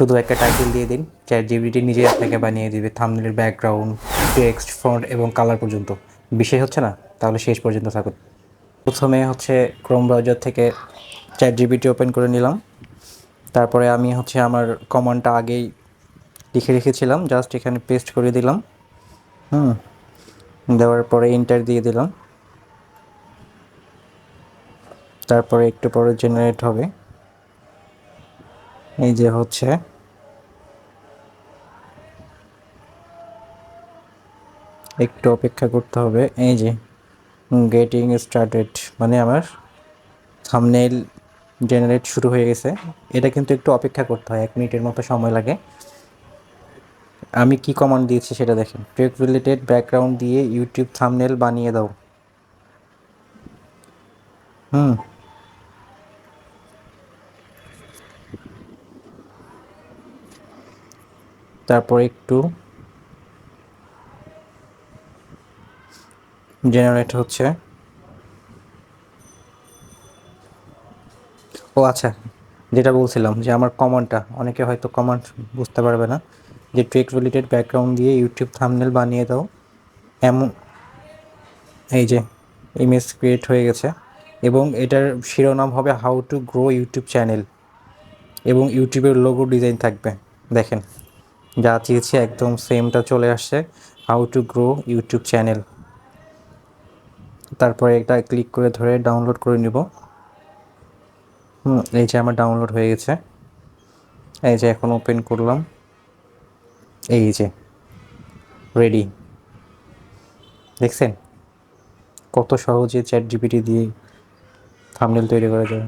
শুধু একটা টাইটেল দিয়ে দিন চ্যাট জিবিটি নিজে আপনাকে বানিয়ে দিবে থামনেলের ব্যাকগ্রাউন্ড টেক্সট ফ্রন্ট এবং কালার পর্যন্ত। বিশেষ হচ্ছে না, তাহলে শেষ পর্যন্ত থাকুন। প্রথমে হচ্ছে ক্রোম ব্রাউজার থেকে চ্যাট জিবিটি ওপেন করে নিলাম। তারপরে আমি হচ্ছে আমার কমান্ডটা আগেই লিখে রেখেছিলাম জাস্ট এখানে পেস্ট করে দিলাম। হুম, দেওয়ার পরে ইন্টার দিয়ে দিলাম। তারপরে একটু পরে জেনারেট হবে। এই যে হচ্ছে। একটু অপেক্ষা করতে হবে। এই যে গেটিং স্টার্টেড মানে আমার থামনেল জেনারেট শুরু হয়ে গেছে। এটা কিন্তু একটু অপেক্ষা করতে হয়, এক মিনিটের মতো সময় লাগে। আমি কি কমান্ড দিয়েছি সেটা দেখেন। টেক রিলেটেড ব্যাকগ্রাউন্ড দিয়ে ইউটিউব থামনেল বানিয়ে দাও। হুম। তারপর একটু জেনারেট হচ্ছে। ও আচ্ছা যেটা বলছিলাম যে আমার কমান্ডটা অনেকে হয়তো কমান্ড বুঝতে পারবে না। যে ট্রেক রিলেটেড ব্যাকগ্রাউন্ড দিয়ে ইউটিউব থামনেল বানিয়ে দাও। এমন, এই যে ইমেজ ক্রিয়েট হয়ে গেছে। এবং এটার শিরোনাম হবে how to grow YouTube channel এবং ইউটিউবের লোগো ডিজাইন থাকবে, দেখেন। যা চেয়েছি একদম সেমটা চলে আসছে how to grow YouTube channel তারপরে এটা ক্লিক করে ধরে ডাউনলোড করে নিব। হুম, এই যে আমার ডাউনলোড হয়ে গেছে। এই যে এখন ওপেন করলাম। এই যে রেডি দেখছেন? কত সহজে চ্যাট জিপিটি দিয়ে থামনেল তৈরি করা যায়।